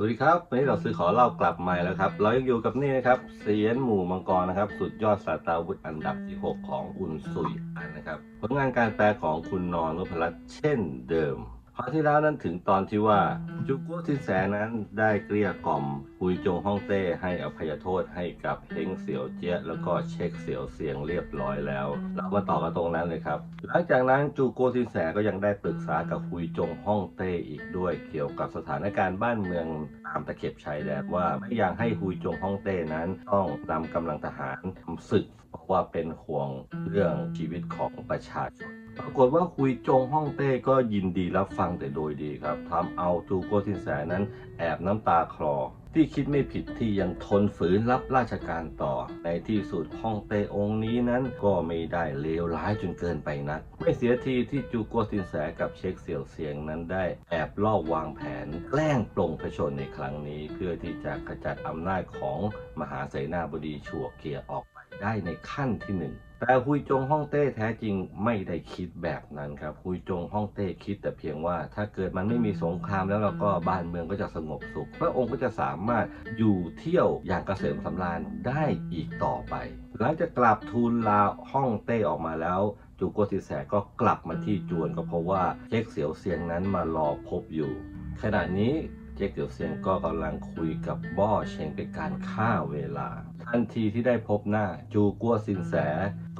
สวัสดีครับวันนี้เราซื้อขอเล่ากลับมาแล้วครับ เรายังอยู่กับนี่นะครับเสียนหมู่มังกรนะครับ สุดยอดสาตราวุธอันดับที่ 6 ของอุนซุยอันนะครับ ผลงานการแปลของคุณนอนนพรัตน์เช่นเดิม คราวที่แล้วนั้นถึงตอนที่ว่าจูกัวทินแสนั้นได้เกลี้ยกล่อมฮุยจงฮ่องเต้ให้อภัยโทษให้กับเฮงเสี่ยวเจี๊ยะแล้วก็เช็คเสี่ยวเสียงเรียบร้อยแล้ว เรามาต่อกันตรงนั้นเลยครับ หลังจากนั้นจูกัวทินแสก็ยังได้ปรึกษากับฮุยจงฮ่องเต้อีกด้วย เกี่ยวกับสถานการณ์บ้านเมืองตามตะเข็บชายแดนว่าไม่อยากให้ฮุยจงฮ่องเต้นั้นต้องนำกำลังทหารทำศึกเพราะว่าเป็นห่วงเรื่องชีวิตของประชาชน ปรากฏว่าคุยจงฮ่องเต้ก็ยินดีรับฟังแต่โดยดีครับทำเอาจูโกทินแสนั้นแอบน้ำตาคลอ ที่คิดไม่ผิดที่ยังทนฝืนรับราชการต่อ ในที่สุดฮ่องเต้องค์นี้นั้นก็ไม่ได้เลวร้ายจนเกินไปนัก ไม่เสียทีที่จูโกทินแสกับเช็คเสี่ยวเสียงนั้นได้ แอบลอบวางแผน แกล้งปลงพชนในครั้งนี้ เพื่อที่จะขจัดอำนาจของมหาเสนาบดีชัวเกียร์ออกไปได้ในขั้นที่หนึ่ง แต่ฮุยจงฮ่องเต้แท้จริงไม่ได้คิดแบบนั้นครับฮุยจงฮ่องเต้คิดแต่เพียงว่า ถ้าเกิดมันไม่มีสงครามแล้วเราก็บ้านเมืองก็จะสงบสุข พระองค์ก็จะสามารถอยู่เที่ยวอย่างเกษมสำราญได้อีกต่อไป หลังจากกลับทูลลาฮ่องเต้ออกมาแล้วจูโกติแสก็กลับมาที่จวนก็เพราะว่าเจ๊กเสียวเซียงนั้นมารอพบอยู่ ขณะนี้ เจ๊กเสียวเซียงก็กำลังคุยกับบ้อเชงเป็นการฆ่าเวลา ทันทีที่ได้พบหน้าจูกัวซินแส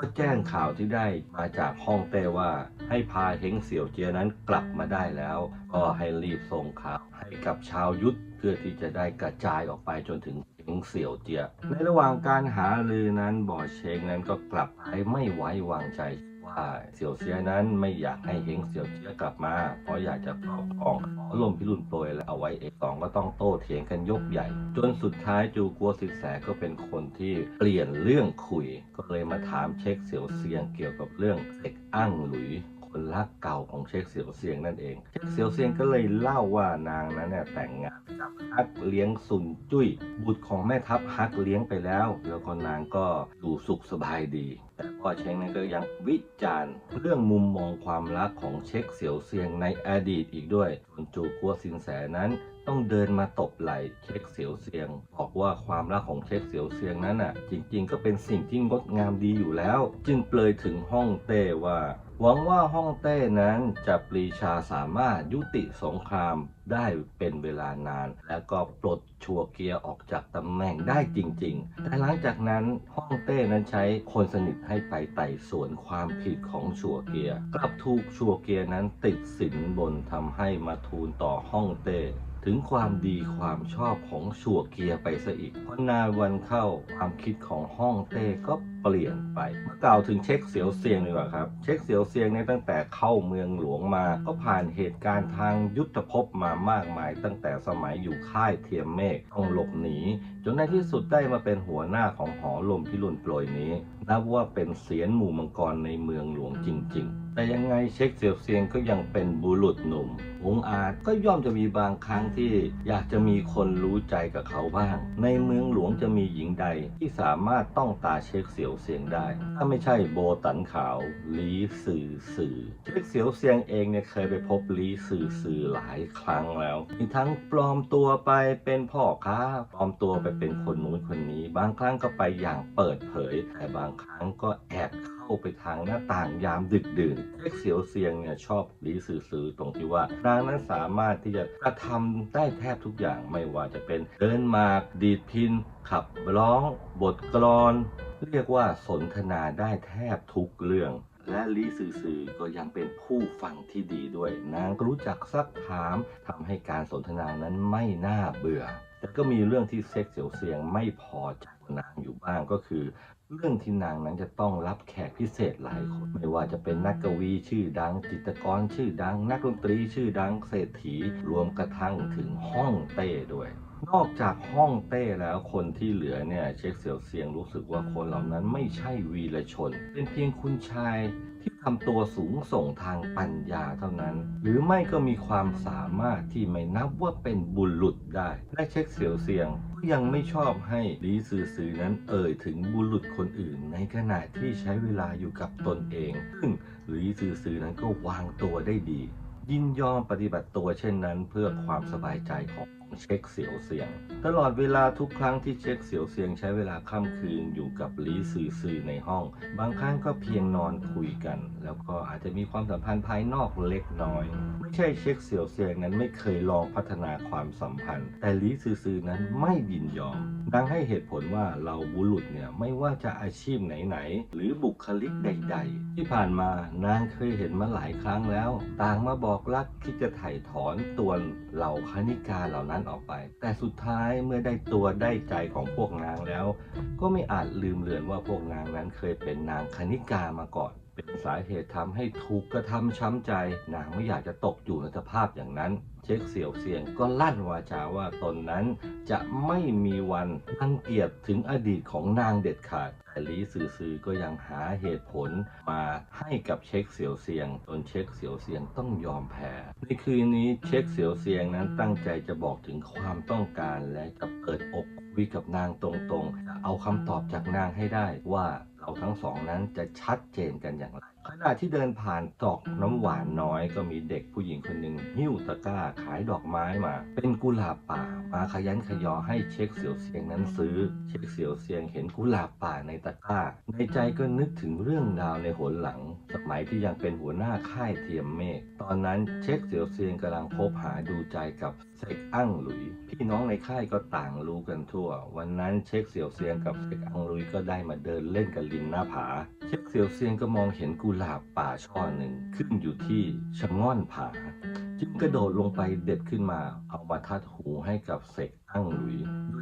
ก็แจ้งข่าวที่ได้มาจากฮ่องเต้ว่า ให้พาเฮงเสี่ยวเจียนั้นกลับมาได้แล้ว ก็ให้รีบส่งข่าวให้กับชาวยุทธเพื่อที่จะได้กระจายออกไปจนถึงเฮงเสี่ยวเจีย ในระหว่างการหาลือนั้นบ่อเชงนั้นก็กลับไปไม่ไว้วางใจ ว่าเสี่ยวเซียนั้นไม่อยากให้เฮงเสี่ยวเชียกลับมา เพราะอยากจะครอบครองขอลมพิรุณโปรยและเอาไว้เองสองก็ต้องโต้เถียงกันยกใหญ่ จนสุดท้ายจูกัวสินแสก็เป็นคนที่เปลี่ยนเรื่องคุย ก็เลยมาถามเช็คเสี่ยวเซียงเกี่ยวกับเรื่องเซ็กอั้งหลุย คนรักเก่าของเช็คเสี่ยวเซียงนั่นเอง เช็คเสี่ยวเซียงก็เลยเล่าว่านางนั้นเนี่ยแต่งงานกับฮักเลี้ยงซุนจุ้ย บุตรของแม่ทัพฮักเลี้ยงไปแล้ว แล้วก็นางก็อยู่สุขสบายดี แต่พ่อเช็งนั้นก็ยังวิจารณ์ เรื่องมุมมองความรักของเช็คเสี่ยวเซียงในอดีตอีกด้วยส่วนจูกัวซินแสนั้น ต้องเดินมาตบไหลเช็คเสียวเซียง บอกว่าความรักของเช็คเสียวเซียงนั้นน่ะ จริงๆ ก็เป็นสิ่งที่งดงามดีอยู่แล้ว จึงเปลยถึงฮ่องเต้ว่าหวังว่าฮ่องเต้นั้นจะปรีชาสามารถยุติสงครามได้เป็นเวลานาน แล้วก็ปลดชัวเกียร์ออกจากตำแหน่งได้จริง ๆ แต่หลังจากนั้นฮ่องเต้นั้นใช้คนสนิทให้ไปไต่สวนความผิดของชัวเกียร์กลับถูกชัวเกียร์นั้นติดสินบนทำให้มาทูลต่อฮ่องเต้ ถึงความดีความชอบของชัวเกียร์ไปซะอีกพราะนานวันเข้าความคิดของห้องเต้ก็ เปลี่ยนไปมากล่าวถึงเช็คเสียวเซียงดีกว่าครับ เช็คเสียวเซียงเนี่ยตั้งแต่เข้าเมืองหลวงมา ก็ผ่านเหตุการณ์ทางยุทธภพมามากมาย ตั้งแต่สมัยอยู่ค่ายเทียมเมฆต้องหลบหนี จนในที่สุดได้มาเป็นหัวหน้าของหอลมพิรุณโปรยนี้นับว่าเป็นเสียนหมู่มังกรในเมืองหลวงจริง ๆแต่ยังไงเช็คเสียวเซียงก็ยังเป็นบุรุษหนุ่มองอาจก็ย่อมจะมีบางครั้งที่อยากจะมีคนรู้ใจกับเขาบ้าง ในเมืองหลวงจะมีหญิงใดที่สามารถต้องตาเช็คเสียวเซียงได้ ถ้าไม่ใช่โบตันขาวลีสื่อสื่อเช็คเสียวเซียงเองเนี่ยเคยไปพบลีสื่อสื่อหลายครั้งแล้ว มีทั้งปลอมตัวไปเป็นพ่อค้าปลอมตัวไปเป็นคนนู้นคนนี้ บางครั้งก็ไปอย่างเปิดเผย แต่บางครั้งก็แอบเข้าไปทางหน้าต่างยามดึกดื่นเช็คเสียวเซียงเนี่ยชอบลีสื่อสื่อตรงที่ว่านางนั้นสามารถที่จะกระทำได้แทบทุกอย่างไม่ว่าจะเป็นเดินหมากดีดพินขับร้องบทกลอนเรียกว่าสนทนาได้แทบทุกเรื่อง และลีสื่อสื่อก็ยังเป็นผู้ฟังที่ดีด้วย นางก็รู้จักซักถามทำให้การสนทนานั้นไม่น่าเบื่อ แต่ก็มีเรื่องที่เซ็กเสียวเซียงไม่พอใจนางอยู่บ้างก็คือ เรื่องที่นางนั้นจะต้องรับแขกพิเศษหลายคนไม่ว่าจะเป็นนักกวีชื่อดัง จิตรกรชื่อดัง นักดนตรีชื่อดังเศรษฐีรวมกระทั่งถึงห้องเต้ด้วย นอกจากห้องเต้แล้วคนที่เหลือเนี่ยเช็คเสียวเสียงรู้สึกว่าคนเหล่านั้นไม่ใช่วีรชน เป็นเพียงคุณชายที่ทำตัวสูงส่งทางปัญญาเท่านั้น หรือไม่ก็มีความสามารถที่ไม่นับว่าเป็นบุรุษได้ และเช็คเสียวเสียงก็ยังไม่ชอบให้ลีซือซือนั้นเอ่ยถึงบุรุษคนอื่น ในขณะที่ใช้เวลาอยู่กับตนเอง ซึ่งลีซือซือนั้นก็วางตัวได้ดี ยินยอมปฏิบัติตัวเช่นนั้นเพื่อความสบายใจของค เช็คเสียวเสียง ตลอดเวลาทุกครั้งที่เช็คเสียวเสียงใช้เวลาค่ำคืนอยู่กับลีซือซือในห้อง บางครั้งก็เพียงนอนคุยกัน แล้วก็อาจจะมีความสัมพันธ์ภายนอกเล็กน้อย ไม่ใช่เช็คเสียวเสียงนั้นไม่เคยลองพัฒนาความสัมพันธ์ แต่ลีซือซือนั้นไม่ยินยอมนางให้เหตุผลว่าเราบุรุษเนี่ยไม่ว่าจะอาชีพไหนๆหรือบุคลิกใด ๆ ที่ผ่านมานางเคยเห็นมาหลายครั้งแล้ว ต่างมาบอกรักคิดจะถ่ายถอนตัวเหล่าคณิกาเหล่านั้นออกไป แต่สุดท้ายเมื่อได้ตัวได้ใจของพวกนางแล้ว ก็ไม่อาจลืมเลือนว่าพวกนางนั้นเคยเป็นนางคณิกามาก่อน เป็นสาเหตุทำให้ถูกกระทำช้ำใจ นางไม่อยากจะตกอยู่ในสภาพอย่างนั้น เช็คเสี่ยวเซียงก็ลั่นวาจาว่าตนนั้นจะไม่มีวันรังเกียจถึงอดีตของนางเด็ดขาดแต่ลีซือซือก็ยังหาเหตุผลมาให้กับเช็คเสี่ยวเซียงจนเช็คเสี่ยวเซียงต้องยอมแพ้ในคืนนี้เช็คเสี่ยวเซียงนั้นตั้งใจจะบอกถึงความต้องการและจะเปิดอกคุยกับนางตรงๆ เอาคำตอบจากนางให้ได้ว่าเราทั้งสองนั้นจะชัดเจนกันอย่างไร ขณะที่เดินผ่านตอกน้ำหวานน้อยก็มีเด็กผู้หญิงคนหนึ่งหิ้วตะกร้าขายดอกไม้มา เป็นกุหลาบป่ามาขยันขยอให้เช็คเสียวเสียงนั้นซื้อ เช็คเสียวเสียงเห็นกุหลาบป่าในตะกร้า ในใจก็นึกถึงเรื่องราวในหนหลัง สมัยที่ยังเป็นหัวหน้าค่ายเทียมเมฆตอนนั้นเช็คเสียวเซียงกำลังคบหาดูใจกับเซกอั้งหลุย พี่น้องในค่ายก็ต่างรู้กันทั่ว วันนั้นเช็คเสี่ยวเซียงกับเซกอั้งหลุยก็ได้มาเดินเล่นกันริมหน้าผา เช็คเสี่ยวเซียงก็มองเห็นกุหลาบป่าช่อหนึ่งขึ้นอยู่ที่ชะง่อนผา จึงกระโดดลงไปเด็ดขึ้นมา เอามาทัดหูให้กับเซกั้งหลุย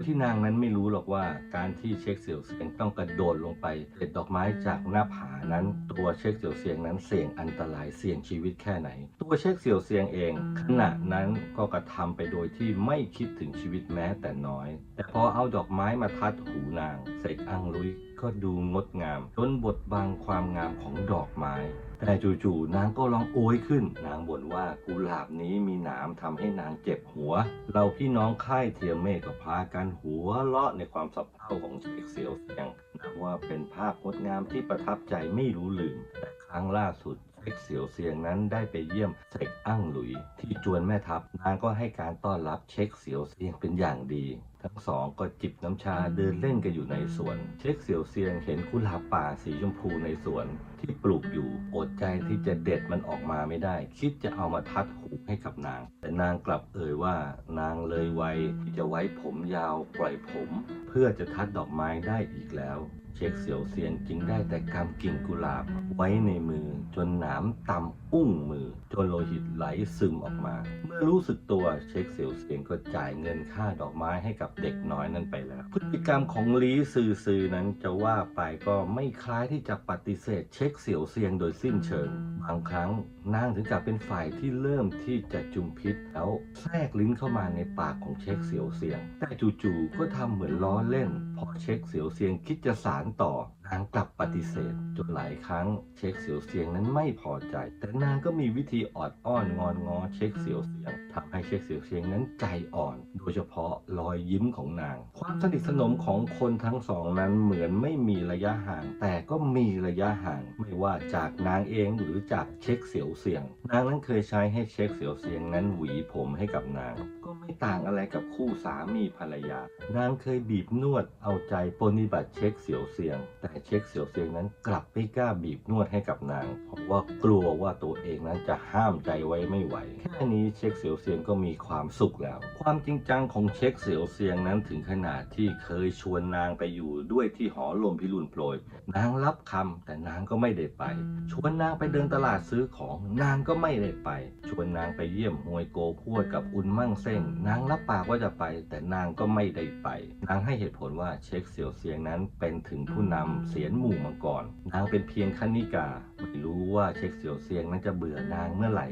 ที่นางนั้นไม่รู้หรอกว่าการที่เช็คเสี่ยวเซียงต้องกระโดดลงไปเด็ดดอกไม้จากหน้าผานั้นตัวเช็คเสี่ยวเซียงนั้นเสี่ยงอันตรายเสี่ยงชีวิตแค่ไหน ตัวเช็คเสี่ยวเซียงเอง ขณะนั้นก็กระทำไปโดยที่ไม่คิดถึงชีวิตแม้แต่น้อย แต่พอเอาดอกไม้มาทัดหูนางเซกอังลุยก็ดูงดงามจนบดบังความงามของดอกไม้ แต่จู่ๆนางก็ร้องโอยขึ้น นางบ่นว่ากุหลาบนี้มีหนามทำให้นางเจ็บหัว เราพี่น้องค่ายเทียมเมฆก็พากันหัวเราะในความสับเท่าของเชคเสียวเสียงนับว่าเป็นภาพงดงามที่ประทับใจไม่รู้ลืมแต่ครั้งล่าสุด เชคเสียวเสียงนั้นได้ไปเยี่ยมเซกอั้งหลุย ที่จวนแม่ทัพนางก็ให้การต้อนรับเช็คเสียวเสียงเป็นอย่างดี ทั้งสองก็จิบน้ำชาเดินเล่นกันอยู่ในสวน เช็คเสียวเซียงเห็นกุหลาบป่าสีชมพูในสวน ที่ปลูกอยู่อดใจที่จะเด็ดมันออกมาไม่ได้ คิดจะเอามาทัดหูให้กับนาง แต่นางกลับเอ่ยว่านางเลยวัยที่จะไว้ผมยาวปล่อยผม เพื่อจะทัดดอกไม้ได้อีกแล้ว เช็คเสียวเซียงจึงได้แต่กำกิ่งกุหลาบ ไว้ในมือ จนหนามตำอุ้งมือ จนโลหิตไหลซึมออกมา เมื่อรู้สึกตัวเช็คเสียวเซียงก็จ่ายเงินค่าดอกไม้ให้กับเด็กน้อยนั้นไปแล้ว พฤติกรรมของลีซือซือนั้นจะว่าไปก็ไม่คล้ายที่จะปฏิเสธเช็คเสียวเซียงโดยสิ้นเชิงบางครั้งนางถึงกับเป็นฝ่ายที่เริ่มที่จะจุมพิษแล้วแทรกลิ้นเข้ามาในปากของเช็คเสียวเซียง แต่จู่ๆก็ทำเหมือนล้อเล่นพอเช็คเสียวเซียงคิดจะสารต่อ นางกลับปฏิเสธจนหลายครั้งเช็คเสียวเซียงนั้นไม่พอใจ แต่นางก็มีวิธีออดอ้อนงอนงอเช็คเสียวเซียงทำให้เช็คเสียวเซียงนั้นใจอ่อน โดยเฉพาะรอยยิ้มของนาง ความสนิทสนมของคนทั้งสองนั้นเหมือนไม่มีระยะห่าง แต่ก็มีระยะห่าง ไม่ว่าจากนางเองหรือจากเช็คเสียวเซียง นางนั้นเคยใช้ให้เช็คเสียวเซียงนั้นหวีผมให้กับนาง ก็ไม่ต่างอะไรกับคู่สามีภรรยา นางเคยบีบนวดเอาใจปฏิบัติเช็คเสียวเซียง แต่เช็คเสียวเซียงนั้นกลับไม่กล้าบีบนวดให้กับนาง เพราะว่ากลัวว่าตัวเองนั้นจะห้ามใจไว้ไม่ไหว แค่นี้เช็คเสียวเซียงก็มีความสุขแล้ว ความจริงจังของเช็คเสียวเซียงนั้นถึงขนาดที่เคยชวนนางไปอยู่ด้วยที่หอลมพิรุณโปรย นางรับคำแต่นางก็ไม่ได้ไป ชวนนางไปเดินตลาดซื้อของนางก็ไม่ได้ไป ชวนนางไปเยี่ยมฮวยโกพวดกับอุนมั่งเซ่งนางรับปากว่าจะไป แต่นางก็ไม่ได้ไป นางให้เหตุผลว่าเช็คเสียวเซียงนั้นเป็นถึงผู้นำเสียนหมู่มังกรนางเป็นเพียงขั้นนิกา ไม่รู้ว่าเช็คเสียวเซียงนั้นจะเบื่อนางเมื่อไหร่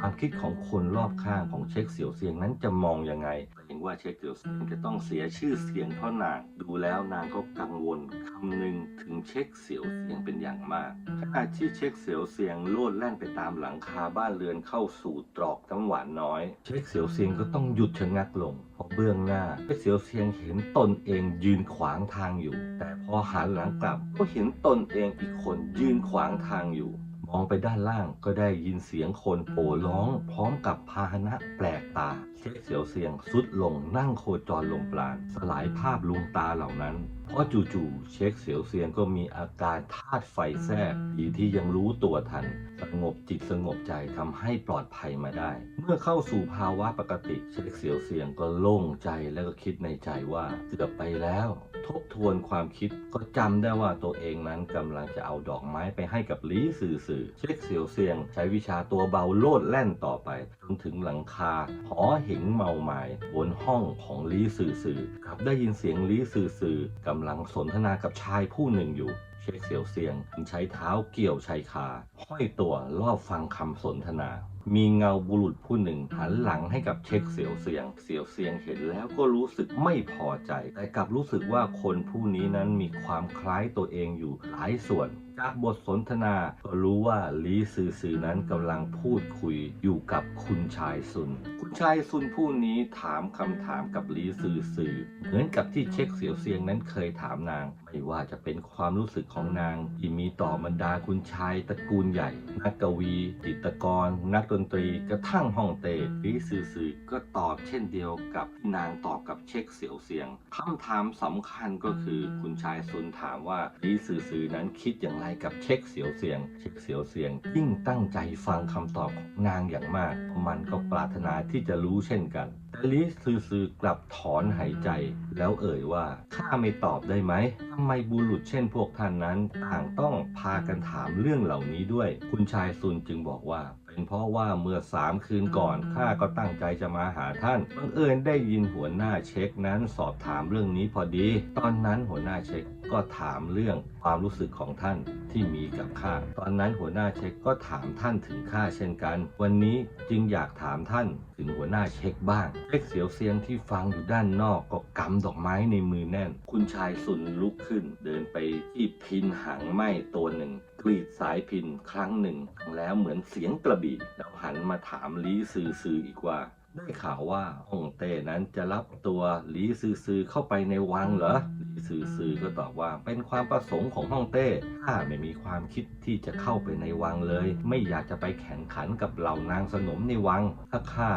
ความคิดของคนรอบข้างของเช็คเสียวเซียงนั้นจะมองยังไง ว่าเช็คเสียวเซียงจะต้องเสียชื่อเสียงเพราะนาง ดูแล้วนางก็กังวลคำนึงถึงเช็คเสียวเซียงเป็นอย่างมากขณะที่เช็คเสียวเซียงโลดแล่นไปตามหลังคาบ้านเรือนเข้าสู่ตรอกน้ำหวานน้อย เช็คเสียวเซียงก็ต้องหยุดชะงักลงเพราะเบื้องหน้าเช็คเสียวเซียงเห็นตนเองยืนขวางทางอยู่ แต่พอหันหลังกลับก็เห็นตนเองอีกคนยืนขวางทางอยู่ มองไปด้านล่างก็ได้ยินเสียงคนโห่ร้อง พร้อมกับพาหนะแปลกตาเช็คเสียวเสียงสุดลงนั่งโคจรลมปราณสลายภาพลวงตาเหล่านั้น เพราะจู่ๆเช็คเสียวเสียงก็มีอาการธาตุไฟแทรกดีที่ยังรู้ตัวทัน สงบจิตสงบใจทำให้ปลอดภัยมาได้ เมื่อเข้าสู่ภาวะปกติ เช็คเสียวเสียงก็โล่งใจแล้วก็คิดในใจว่าเกือบไปแล้ว ทบทวนความคิดก็จำได้ว่าตัวเองนั้นกำลังจะเอาดอกไม้ไปให้กับลีสื่อสื่อเช็คเสียวเสียง ใช้วิชาตัวเบาโลดแล่นต่อไปจนถึงหลังคาหอเหงเมาหมายบนห้องของลีสื่อสื่อกลับได้ยินเสียงลีสื่อสื่อกำลังสนทนากับชายผู้หนึ่งอยู่เช็คเสียวเสียงใช้เท้าเกี่ยวชายคาห้อยตัวรอบฟังคำสนทนา มีเงาบุรุษผู้หนึ่งหันหลังให้กับเช็คเสียวเสียง เสียวเสียงเห็นแล้วก็รู้สึกไม่พอใจ แต่กลับรู้สึกว่าคนผู้นี้นั้นมีความคล้ายตัวเองอยู่หลายส่วนจากบทสนทนาก็รู้ว่าลีซือซือนั้นกำลังพูดคุยอยู่กับคุณชายซุน คุณชายซุนผู้นี้ถามคำถามกับลีซือซือเหมือนกับที่เช็คเสียวเซียงนั้นเคยถามนางไม่ว่าจะเป็นความรู้สึกของนางที่มีต่อบรรดาคุณชายตระกูลใหญ่ นักกวี จิตรกร นักดนตรีกระทั่งฮ่องเต้ลีซือซือก็ตอบเช่นเดียวกับที่นางตอบกับเช็คเสียวเซียงคำถามสำคัญก็คือคุณชายซุนถามว่าลีซือซือนั้นคิดอย่างไรกับเช็คเสียวเซียง เช็คเสียวเซียง ยิ่งตั้งใจฟังคำตอบของนางอย่างมาก มันก็ปรารถนาที่จะรู้เช่นกันแต่ลีซือซือกลับถอนหายใจ แล้วเอ่ยว่าข้าไม่ตอบได้ไหมทำไมบุรุษเช่นพวกท่านนั้นต่างต้องพากันถามเรื่องเหล่านี้ด้วย คุณชายซุนจึงบอกว่า เป็นเพราะว่าเมื่อสามคืนก่อนข้าก็ตั้งใจจะมาหาท่านบังเอิญได้ยินหัวหน้าเช็คนั้นสอบถามเรื่องนี้พอดี ตอนนั้นหัวหน้าเช็คก็ถามเรื่องความรู้สึกของท่านที่มีกับข้า ตอนนั้นหัวหน้าเช็คก็ถามท่านถึงข้าเช่นกัน วันนี้จึงอยากถามท่านถึงหัวหน้าเช็คบ้างเช็คเสียวเซียงที่ฟังอยู่ด้านนอกก็กำดอกไม้ในมือแน่น คุณชายสุนลุกขึ้น เดินไปที่พินหางไหม้ตัวหนึ่ง กรีดสายพินครั้งหนึ่ง แล้วเหมือนเสียงกระบี่แล้วหันมาถามลีซือซืออีกว่า ได้ข่าวว่าฮ่องเต้นั้นจะรับตัวหลีซือซือเข้าไปในวังเหรอหลีซือซือก็ตอบว่าเป็นความประสงค์ของฮ่องเต้ข้าไม่มีความคิดที่จะเข้าไปในวังเลย ไม่อยากจะไปแข่งขันกับเหล่านางสนมในวังถ้าข้า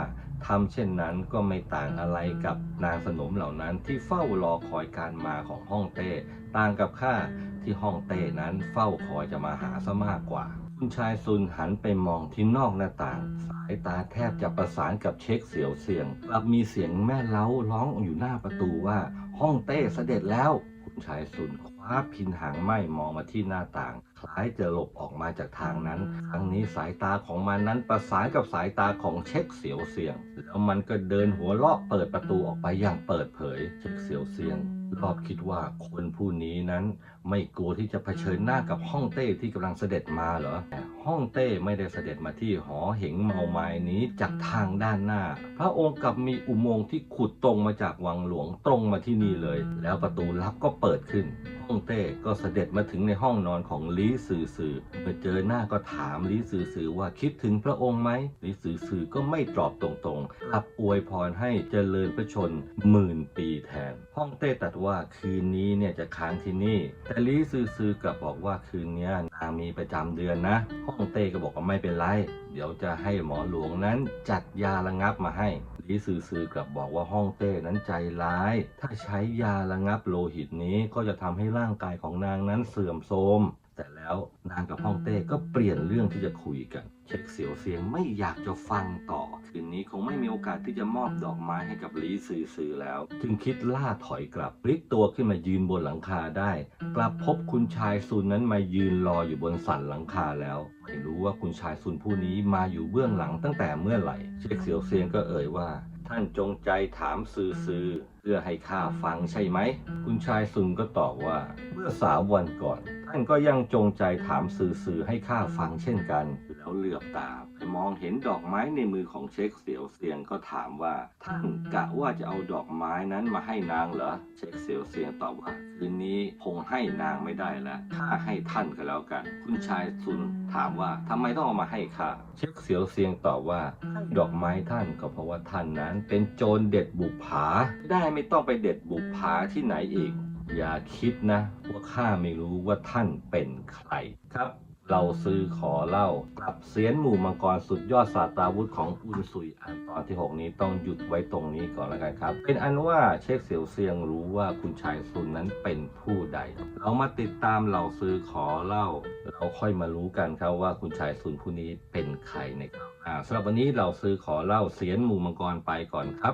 ทำเช่นนั้นก็ไม่ต่างอะไรกับนางสนมเหล่านั้นที่เฝ้ารอคอยการมาของฮ่องเต้ ต่างกับข้าที่ฮ่องเต้นั้นเฝ้าคอยจะมาหาซะมากกว่า คุณชายซุนหันไปมองที่นอกหน้าต่าง สายตาแทบจะประสานกับเช็คเสียวเสียงกลับมีเสียงแม่เล้าร้องอยู่หน้าประตูว่าฮ่องเต้เสด็จแล้ว คุณชายซุนคว้าพินหางไหม้มองมาที่หน้าต่าง คล้ายจะหลบออกมาจากทางนั้น ครั้งนี้สายตาของมันนั้นประสานกับสายตาของเช็คเสียวเสียง แล้วมันก็เดินหัวเลาะเปิดประตูออกไปอย่างเปิดเผย เช็คเสียวเสียงรอบคิดว่าคนผู้นี้นั้นไม่กลัวที่จะเผชิญหน้ากับฮ่องเต้ที่กำลังเสด็จมาเหรอแต่ฮ่องเต้ไม่ได้เสด็จมาที่หอเหงเมาไม้นี้จากทางด้านหน้า พระองค์กลับมีอุโมงค์ที่ขุดตรงมาจากวังหลวงตรงมาที่นี่เลย แล้วประตูลับก็เปิดขึ้น ฮ่องเต้ก็เสด็จมาถึงในห้องนอนของลีซือซือเมื่อเจอหน้าก็ถามลีซือซือว่าคิดถึงพระองค์ไหมลีซือซือก็ไม่ตอบตรงๆกลับอวยพรให้เจริญพระชนหมื่นปีแทน ฮ่องเต้ตรัสว่าคืนนี้เนี่ยจะค้างที่นี่ แต่ลีซือซือกลับบอกว่าคืนนี้นางมีประจำเดือนนะ ฮ่องเต้ก็บอกว่าไม่เป็นไร เดี๋ยวจะให้หมอหลวงนั้นจัดยาระงับมาให้ ลีซือซือกลับบอกว่าฮ่องเต้นั้นใจร้าย ถ้าใช้ยาระงับโลหิตนี้ก็จะทำให้ร่างกายของนางนั้นเสื่อมโทรม แต่แล้วนางกับฮ่องเต้ก็เปลี่ยนเรื่องที่จะคุยกันเช็คเสียวเสียงไม่อยากจะฟังต่อ คืนนี้คงไม่มีโอกาสที่จะมอบดอกไม้ให้กับลีซือซือแล้ว จึงคิดล่าถอยกลับพลิกตัวขึ้นมายืนบนหลังคาได้ กลับพบคุณชายซุนนั้นมายืนรออยู่บนสันหลังคาแล้ว ไม่รู้ว่าคุณชายซุนผู้นี้มาอยู่เบื้องหลังตั้งแต่เมื่อไหร่เช็คเสียวเซียงก็เอ่ยว่าท่านจงใจถามซือซือเพื่อให้ข้าฟังใช่ไหม คุณชายซุนก็ตอบว่า เมื่อสามวันก่อนท่านก็ยังจงใจถามสื่อสื่อให้ข้าฟังเช่นกัน แล้วเหลือบตาไปมองเห็นดอกไม้ในมือของเช็คเสียวเซียงก็ถามว่า ท่านกะว่าจะเอาดอกไม้นั้นมาให้นางเหรอเช็คเสียวเซียงตอบว่าคืนนี้คงให้นางไม่ได้แล้วข้าให้ท่านก็แล้วกัน คุณชายซุนถามว่าทำไมต้องเอามาให้ข้าเช็คเสียวเซียงตอบว่าให้ดอกไม้ท่านก็เพราะว่าท่านนั้น เป็นโจรเด็ดบุกผาได้ไม่ต้องไปเด็ดบุกผาที่ไหนอีก อย่าคิดนะว่าข้าไม่รู้ว่าท่านเป็นใครครับ เราซื้อขอเล่ากับเสียนหมู่มังกรสุดยอดศาสตราวุธของอุนซุยอันตอนที่ 6 นี้ต้องหยุดไว้ตรงนี้ก่อนแล้วกันครับ เป็นอันว่าเชคเสียวเซียงรู้ว่าคุณชายซุนนั้นเป็นผู้ใด เรามาติดตามเราซื้อขอเล่า เราค่อยมารู้กันครับว่าคุณชายซุนผู้นี้เป็นใครในคราวหน้าสำหรับวันนี้เราซื้อขอเล่าเสียนหมู่มังกรไปก่อนครับ